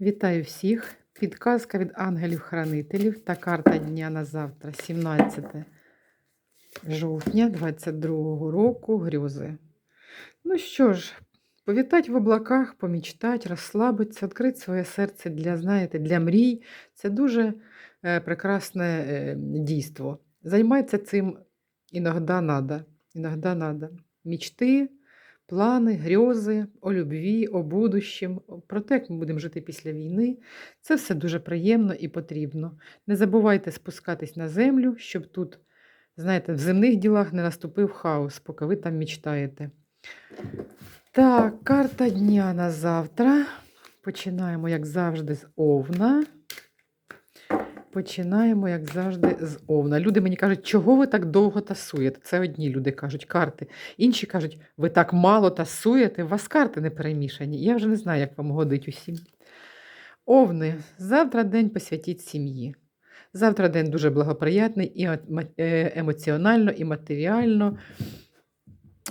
Вітаю всіх! Підказка від ангелів-хранителів та карта дня на завтра, 17 жовтня 22 року, грьози. Ну що ж, повітать в облаках, помічтать, розслабитися, відкрити своє серце для, знаєте, для мрій. Це дуже е, прекрасне е, дійство. Займайтеся цим іноді надо. Іноді надо. Мічти, плани, грьози, о любві, о будущем, про те, як ми будемо жити після війни. Це все дуже приємно і потрібно. Не забувайте спускатись на землю, щоб тут, знаєте, в земних ділах не наступив хаос, поки ви там мічтаєте. Так, карта дня на завтра. Починаємо, як завжди, з Овна. Починаємо, як завжди, з Овна. Люди мені кажуть, чого ви так довго тасуєте? Це одні люди кажуть карти. Інші кажуть, ви так мало тасуєте, у вас карти не перемішані. Я вже не знаю, як вам годить усім. Овни, завтра день посвятіть сім'ї. Завтра день дуже благоприятний і е, емоціонально, і матеріально.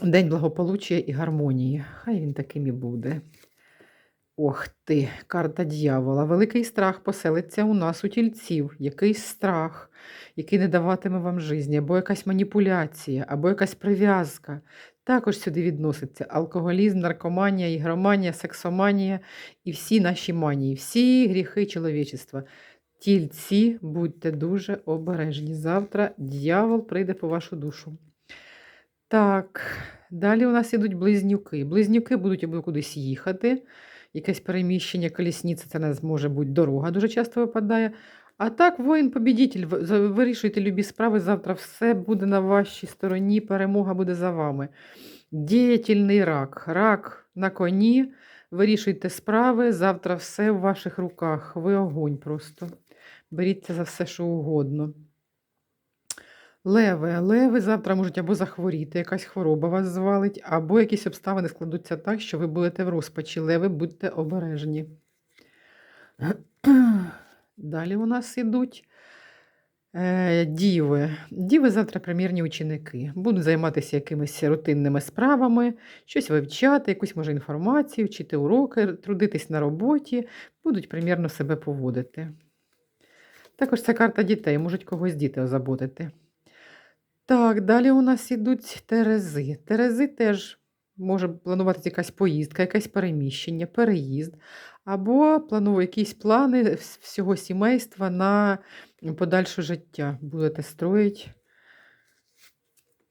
День благополуччя і гармонії. Хай він таким і буде. Ох ти, карта дьявола. Великий страх поселиться у нас у тільців. Якийсь страх, який не даватиме вам житті, або якась маніпуляція, або якась прив'язка. Також сюди відноситься алкоголізм, наркоманія, ігроманія, сексоманія і всі наші манії, всі гріхи чоловічества. Тільці, будьте дуже обережні. Завтра дьявол прийде по вашу душу. Так, далі у нас ідуть близнюки. Близнюки будуть або кудись їхати, якесь переміщення, колісниця, це не може бути дорога, дуже часто випадає. А так, воїн-побідітель, вирішуйте любі справи, завтра все буде на вашій стороні, перемога буде за вами. Діятельний рак. Рак на коні, вирішуйте справи, завтра все в ваших руках. Ви огонь просто. Беріться за все, що угодно. Леви. Леви завтра можуть або захворіти, якась хвороба вас звалить, або якісь обставини складуться так, що ви будете в розпачі. Леви, будьте обережні. Далі у нас ідуть е, діви. Діви завтра примірні ученики. Будуть займатися якимись рутинними справами, щось вивчати, якусь може інформацію, вчити уроки, трудитись на роботі, будуть примірно себе поводити. Також це карта дітей, можуть когось діти озаботити. Так, далі у нас ідуть терези. Терези теж може плануватися якась поїздка, якесь переміщення, переїзд, або планує якісь плани всього сімейства на подальше життя. Будете строїть.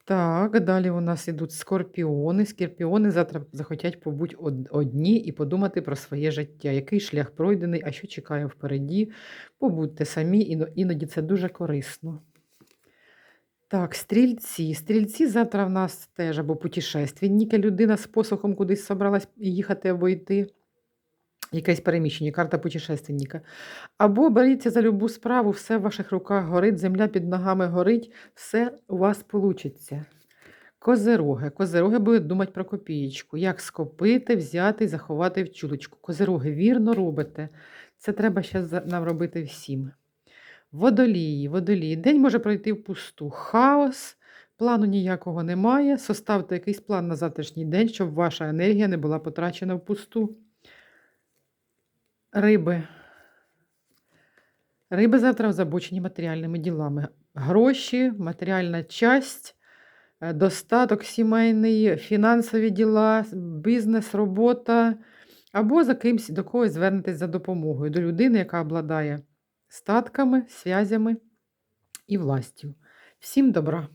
Так, далі у нас ідуть скорпіони. Скорпіони завтра захотять побути одні і подумати про своє життя, який шлях пройдений, а що чекає впереді. Побудьте самі, іноді це дуже корисно. Так, стрільці. Стрільці завтра в нас теж або путешественники. Людина з посохом кудись собралась їхати або йти. Якесь переміщення, карта путешественника. Або беріться за любу справу, все в ваших руках горить, земля під ногами горить, все у вас вийде. Козероги. Козероги будуть думати про копієчку. Як скопити, взяти і заховати в чулочку. Козероги, вірно робите. Це треба зараз нам робити всім. Водолії, водолії. День може пройти впусту. Хаос, плану ніякого немає. Составте якийсь план на завтрашній день, щоб ваша енергія не була потрачена впусту. Риби. Риби завтра озабочені матеріальними ділами. Гроші, матеріальна часть, е, достаток сімейний, фінансові діла, бізнес, робота. Або за кимсь до когось звернетесь за допомогою, до людини, яка обладає статками, связями і властю. Всім добра!